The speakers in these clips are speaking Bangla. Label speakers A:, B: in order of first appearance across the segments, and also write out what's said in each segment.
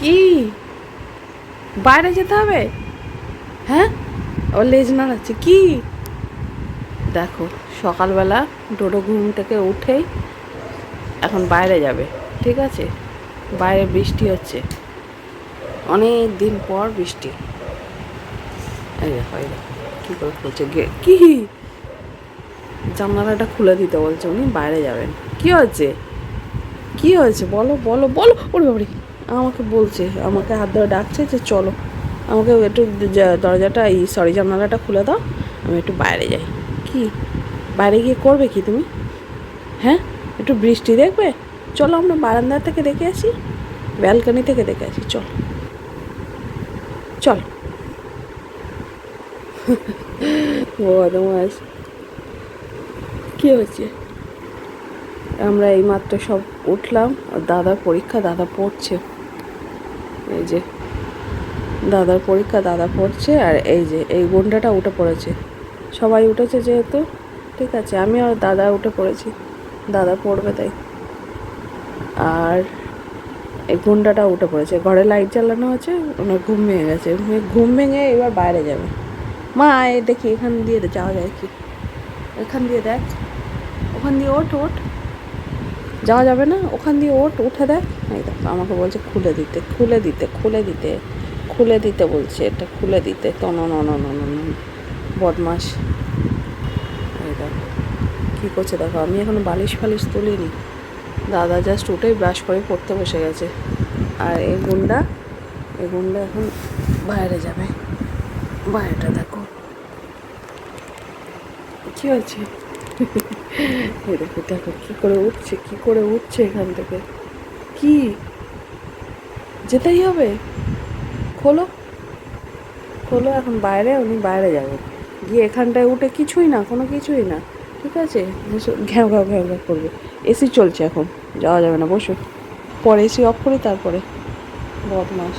A: কি? বাইরে যেতে হবে? হ্যাঁ? ও লেজ নাড়াচ্ছে, কি? দেখো, সকালবেলা ডোডো ঘুম থেকে উঠেই এখন বাইরে যাবে, ঠিক আছে? বাইরে বৃষ্টি হচ্ছে। অনেক দিন পর বৃষ্টি। দেখো, কী করে খুলছে গে কি? জানালাটা খুলে দিতে বলছে উনি, বাইরে যাবেন। কি হয়েছে? কি হয়েছে? বলো বলো বলো। ওরে বাবারে আমাকে বলছে, আমাকে হাত ধরে ডাকছে যে চলো। আমাকে একটু দরজাটা, এই সরি জানালাটা খুলে দাও, আমি একটু বাইরে যাই। কি? বাইরে গিয়ে করবে কি তুমি? হ্যাঁ? একটু বৃষ্টি দেখবে? চলো আমরা বারান্দা থেকে দেখে আসি, ব্যালকনি থেকে দেখে আসি, চল। চল। বদমাস। কি হচ্ছে আমরা এইমাত্র সব উঠলাম দাদার পরীক্ষা, দাদা পড়ছে। এই যে দাদার পরীক্ষা, দাদা পড়ছে আর এই যে, এই গুন্ডাটা উঠে পড়েছে। সবাই উঠেছে যেহেতু, ঠিক আছে, আমি আর দাদা উঠে পড়েছি, দাদা পড়বে তাই। আর এই গুন্ডাটা উঠে পড়েছে, ঘরে লাইট জ্বালানো আছে ওনার ঘুম ভেঙে গেছে, ঘুম ভেঙে এবার বাইরে যাবে। মা দেখি এখান দিয়ে যাওয়া যায় কি? এখান দিয়ে দেখ, ওখান দিয়ে ওঠ ওঠ। যাওয়া যাবে না, ওখান দিয়ে ওট উঠে দেখ। এই দেখো, আমাকে বলছে খুলে দিতে খুলে দিতে খুলে দিতে খুলে দিতে বলছে, এটা খুলে দিতে। তো ন ন ন ন ন ন। বদমাস এই দেখো, কী করছে দেখো, আমি এখনও বালিশ ফালিশ তুলিনি। দাদা জাস্ট উঠেই ব্রাশ করে পড়তে বসে গেছে। আর এই গুন্ডা এই গুন্ডা এখন বাইরে যাবে। বাইরেটা দেখো। কি হয়েছে? দেখো দেখো কি করে উঠছে কি করে উঠছে এখান থেকে? কি? যেতেই হবে? খোলো। খোলো এখন বাইরে উনি বাইরে যাবেন গিয়ে এখানটায় উঠে কিছুই না কোনো কিছুই না। ঠিক আছে? ঘ্যাও ঘ্যাও ঘ্যাও ঘ্যাও করবে। এসি চলছে এখন যাওয়া যাবে না বসো। পরে এসি অফ করি তারপরে। বদমাস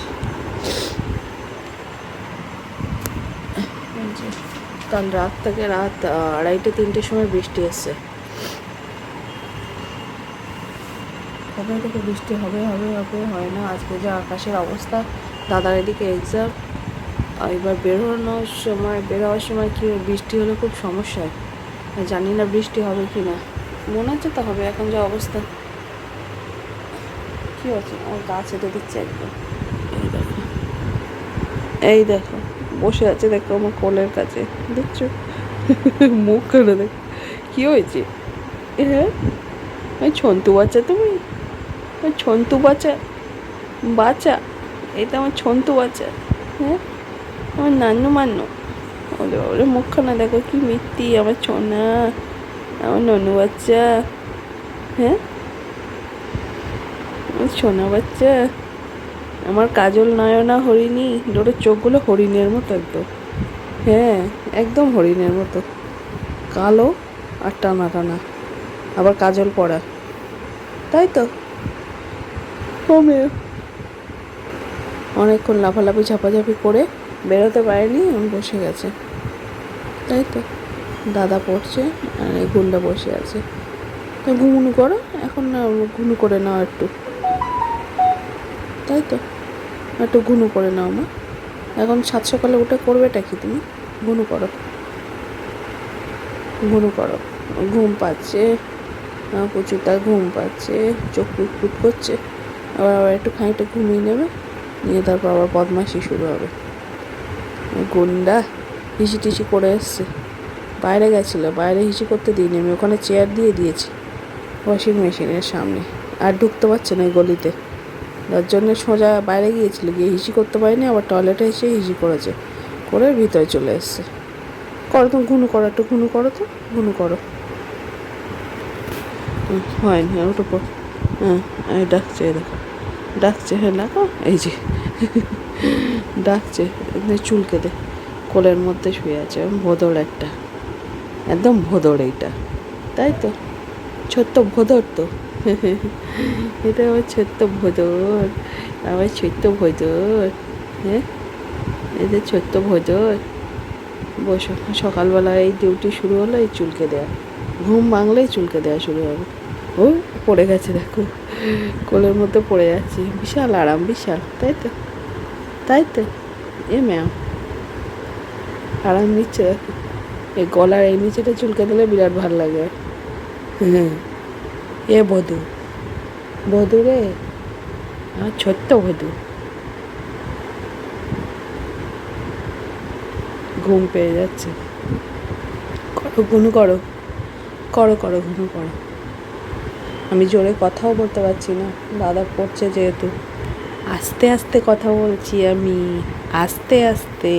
A: এই যে, কাল রাত থেকে রাত আড়াইটে, তিনটের সময় বৃষ্টি এসছে। কবে থেকে বৃষ্টি হবে হবে হবে, হয় না। আজকে যে আকাশের অবস্থা, দাদার এদিকে এক্সাম এবার বেরোনোর সময় বেরোবার সময় কি বৃষ্টি হলে খুব সমস্যা জানি না বৃষ্টি হবে কি না। মনে হচ্ছে তো হবে, এখন যা অবস্থা। কি হচ্ছে? আমার গা ছেটে দিচ্ছে একদম। এই দেখো। বসে আছে, দেখো আমার কোলের কাছে। দেখছ? মুখ করে দেখো। কি হয়েছে? হ্যাঁ? ওই ছন্তু বাচ্চা তুমি? ছন্তু বাচ্চা? বাচ্চা? এটা আমার ছন্তু বাচ্চা। হ্যাঁ? আমার নান্নু মান্নু ওরে ওরে মুখখানা দেখো, কি মিত্তি আমার ছোনা আমার ননু বাচ্চা। হ্যাঁ? আমার সোনা বাচ্চা। আমার কাজল নয়না হরিণী ডোরের চোখগুলো হরিণের মতো একদম। হ্যাঁ একদম হরিণের মতো। কালো আর টানা টানা। আবার কাজল পরা তাই তো? মেয়ে। অনেকক্ষণ লাফালাফি ঝাপাঝাপি করে বেরোতে পারেনি আমি বসে গেছে। তাই তো। দাদা পড়ছে আর এই গুন্ডা বসে আছে। তা ঘুমুনু করো, এখন না ঘুনু করে নাও একটু। তাই তো। একটু ঘুনু করে নাও, মা। এখন সাত সকালে উঠে করবেটা কি তুমি? ঘুনু করো। ঘুনু করো। ঘুম পাচ্ছে। প্রচুরটা ঘুম পাচ্ছে, চোখ ফুট করছে। আবার আবার একটু খানিকটা ঘুমিয়ে নেবে। নিয়ে তারপর আবার বদমাইশি শুরু হবে। গুন্ডা, হিসি টিসি করে এসছে। বাইরে গেছিল, বাইরে হিসি করতে দিইনি আমি। ওখানে চেয়ার দিয়ে দিয়েছি। ওয়াশিং মেশিনের সামনে। আর ঢুকতে পারছে না গলিতে। যার জন্য সোজা বাইরে গিয়েছিল, গিয়ে হিসি করতে পারিনি, আবার টয়লেটে এসে হিসি করেছে, করে ভিতরে চলে এসছে। করো তো ঘুনু করো একটু, ঘুনু করো তো, ঘুনু করো। হয়নি ওটা পর হ্যাঁ ডাকছে দেখো। ডাকছে হ্যাঁ ডাকো, এই যে। ডাকছে চুলকে দে কোলের মধ্যে শুয়ে আছে ভোদর একটা। একদম ভোদর এইটা। তাই তো? ছোট্ট ভোদর তো। এটা আমার ছোট্ট ভোদর আমার ছোট্ট ভোদর হ্যাঁ? যে ছোট্ট ভোদর। বস, সকালবেলা এই ডিউটি শুরু হলো এই চুলকে দেওয়া ঘুম ভাঙলেই চুলকে দেওয়া শুরু হবে। ও, পড়ে গেছে দেখো। কোলের মধ্যে পড়ে যাচ্ছি। বিশাল আরাম, বিশাল, তাই তো? তাই তো? এ ম্যাম। আরাম নিচ্ছে দেখো। এই গলার এই নিচেটা চুলকে দিলে বিরাট ভালো লাগে। হ্যাঁ। এ বধু বধু রে আমার ছোট্ট বধু। ঘুম পেয়ে যাচ্ছে। করো ঘুনু করো করো করো ঘুনু করো। আমি জোরে কথাও বলতে পারছি না, দাদা পড়ছে যেহেতু। আস্তে আস্তে কথা বলছি আমি, আস্তে আস্তে।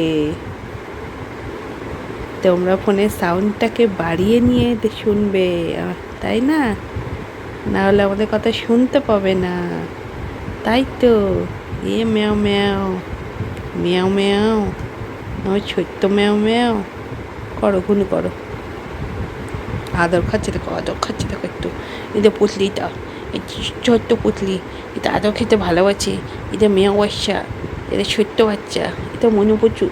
A: তোমরা ফোনের সাউন্ডটাকে বাড়িয়ে নিয়ে শুনবে তাই না? না হলে আমাদের কথা শুনতে পাবে না। তাই তো, এ ম্যাও ম্যাও ম্যাও ম্যাও, আমার ছোট্ট ম্যাও ম্যাও, করো ঘুনু করো। আদর খাচ্ছে দেখো, আদর খাচ্ছে দেখো একটু। এটা পুতলিটা এই ছোট্ট পুতলি, এটা আদর খেতে ভালোবাসে। এটা মেয়ে বাচ্চা এটা ছোট্ট বাচ্চা, এটা মনে প্রচুর।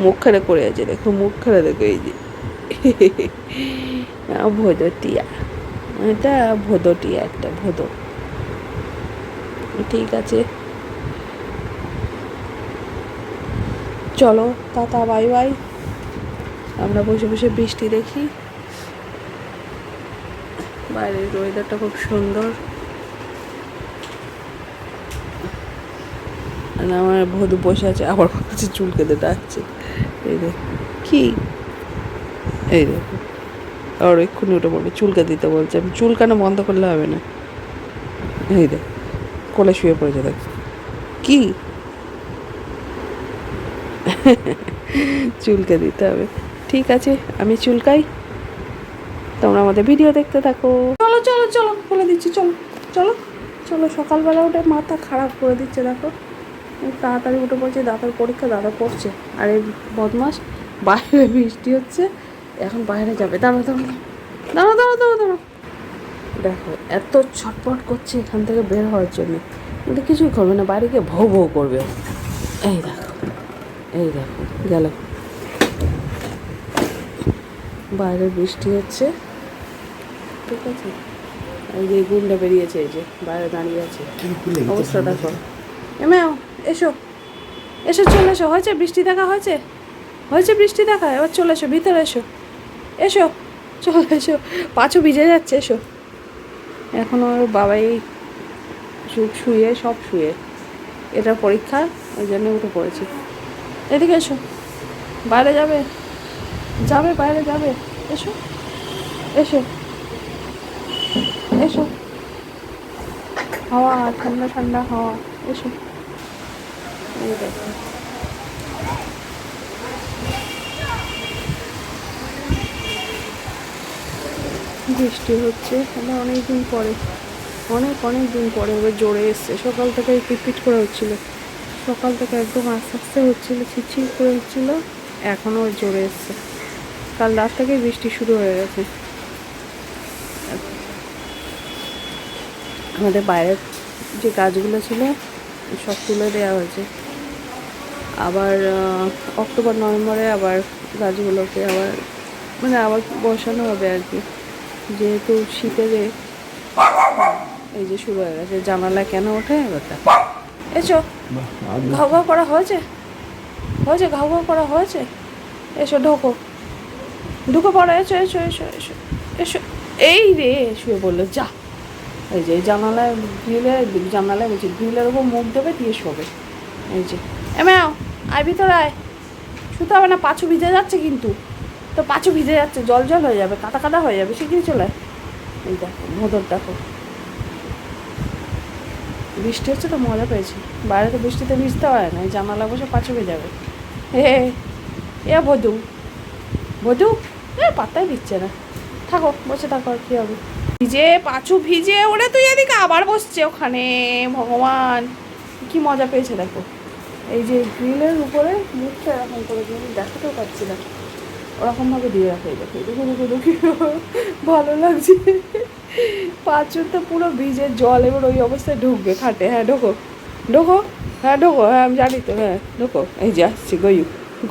A: মুখ খারাপ করে আছে, দেখো মুখ খারাপ দেখো এই যে। ভোদটিয়া এটা ভোদটিয়া একটা ভোদ। ঠিক আছে। চলো, টাটা, বাই বাই। আমরা বসে বসে বৃষ্টি দেখি। বাইরের ওয়েদারটা খুব সুন্দর। আর আমার বধূ বসে আছে, আবার হচ্ছে চুল কেঁদে ডাকছে। এই দেখ কি? এই দেখো আর এক্ষুনি ওটা বলবে চুলকে দিতে বলছে। আমি চুল কেন বন্ধ করলে হবে না? এই দেখ, কোলে শুয়ে পড়েছে দেখ। কি? চুলকে দিতে হবে। ঠিক আছে, আমি চুলকাই। তোমরা আমাদের ভিডিও দেখতে থাকো। চলো চলো চলো, বলে দিচ্ছি, চলো চলো চলো, সকালবেলা উঠে মাথা খারাপ করে দিচ্ছে, দেখো। তাড়াতাড়ি উঠে পড়ছে, দাদার পরীক্ষা, দাদা পড়ছে। আর এই বদমাস বাইরে বৃষ্টি হচ্ছে। এখন বাইরে যাবে। দাঁড়ো দাঁড়ো দাঁড়ো দাঁড়ো দাঁড়ো দাঁড়ো দেখো এত ছটপট করছে এখান থেকে বের হওয়ার জন্য। কিন্তু কিছুই করবে না বাইরে গিয়ে ভৌ ভৌ করবে। এই দেখো এই দেখো গেল। বাইরে বৃষ্টি হচ্ছে ঠিক আছে? এই যে গুন্ডা বেরিয়েছে এই যে বাইরে দাঁড়িয়ে আছে। অবস্থা দেখো। এমেও এসো। এসো চলে এসো। হয়েছে বৃষ্টি দেখা হয়েছে? হয়েছে বৃষ্টি দেখা? এবার চলে এসো ভিতরে এসো। এসো, চলে, এসো। পাঁচও ভিজে যাচ্ছে, এসো। এখন ওর বাবাই শুয়ে, সব শুয়ে। এটা পরীক্ষা, ওই জন্য উঠে পড়েছি। এদিকে এসো। বাইরে যাবে? যাবে, বাইরে যাবে। এসো এসো। এসো। হাওয়া, ঠান্ডা ঠান্ডা হাওয়া। এসো। দেখো। বৃষ্টি হচ্ছে আমরা অনেক দিন পরে। অনেক অনেক দিন পরে এবার জোরে এসছে। সকাল থেকে পিটপিট করে হচ্ছিল। সকাল থেকে একদম আস্তে আস্তে হচ্ছিল, ছিটছিট করে হচ্ছিল, এখনও জোরে এসছে। কাল রাত থেকে বৃষ্টি শুরু হয়ে গেছে। আমাদের বাইরের যে গাছগুলো ছিল, সব তুলে দেওয়া হয়েছে। আবার অক্টোবর, নভেম্বরে আবার গাছগুলোকে আবার মানে আবার বসানো হবে আর কি। যেহেতু শীতে এ, এই যে শুরু হয়ে গেছে জানালা কেন ওঠে? এবারটা এসো। ঘাউ ঘাউ করা হয়েছে? হয়েছে ঘাউ ঘাউ করা হয়েছে? এসো ঢোকো। ঢুকে পড়ো এসো এসো এসো এসো এসো। এই রে শুয়ে বলল যা। এই যে জানালায় গ্রিলে জানালায় বলছি গ্রিলের ওপর মুখ দেবে দিয়ে শোবে। এই যে এমাও আয় ভিতরে আয়। শুতে হবে না পাছু ভিজে যাচ্ছে কিন্তু। তো পাঁচু ভিজে যাচ্ছে, জল জল হয়ে যাবে, কাদা কাদা হয়ে যাবে শিগগিরি চলে? এই দেখো ভোদর দেখো। বৃষ্টি হচ্ছে তো, মজা পেয়েছি। বাইরে তো বৃষ্টিতে ভিজতে হয় না জানালা বসে পাঁচু যাবে। হে এ বধু বধু? এ, পাত্তাই দিচ্ছে না। থাকো, বসে থাকো, আর কি হবে? ভিজে, পাঁচু ভিজে ওরে, তুই এদিকে আবার বসছে ওখানে, ভগবান। কি মজা পেয়েছে, দেখো। এই যে গ্রিলের উপরে মুখটা এরকম করে দেখাতেও পাচ্ছি না। ওরকমভাবে দিয়ে রাখে দেখো দেখো দেখো দেখো ভালো লাগছে। পাঁচুর তো পুরো ভিজে জল এবার ওই অবস্থায় ঢুকবে খাটে হ্যাঁ ঢোকো ঢোকো হ্যাঁ ঢোকো হ্যাঁ আমি জানি তো হ্যাঁ ঢোকো, এই যে আসছি, গয়ু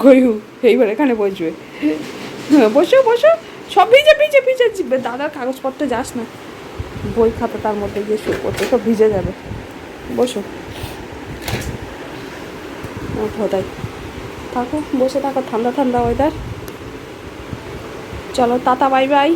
A: গয়ু, এইবার এখানে বসবে। হ্যাঁ বসো বসো, সব ভিজে ভিজে ভিজে দাদার কাগজপত্র যাস না। বই খাতা তার মধ্যে গিয়ে শুয়ে পড়তে সব ভিজে যাবে। বসো। ওঠো, তাই। থাকো, বসে থাকো, ঠান্ডা ঠান্ডা ওয়েদার চলো তাতা বাই বাই।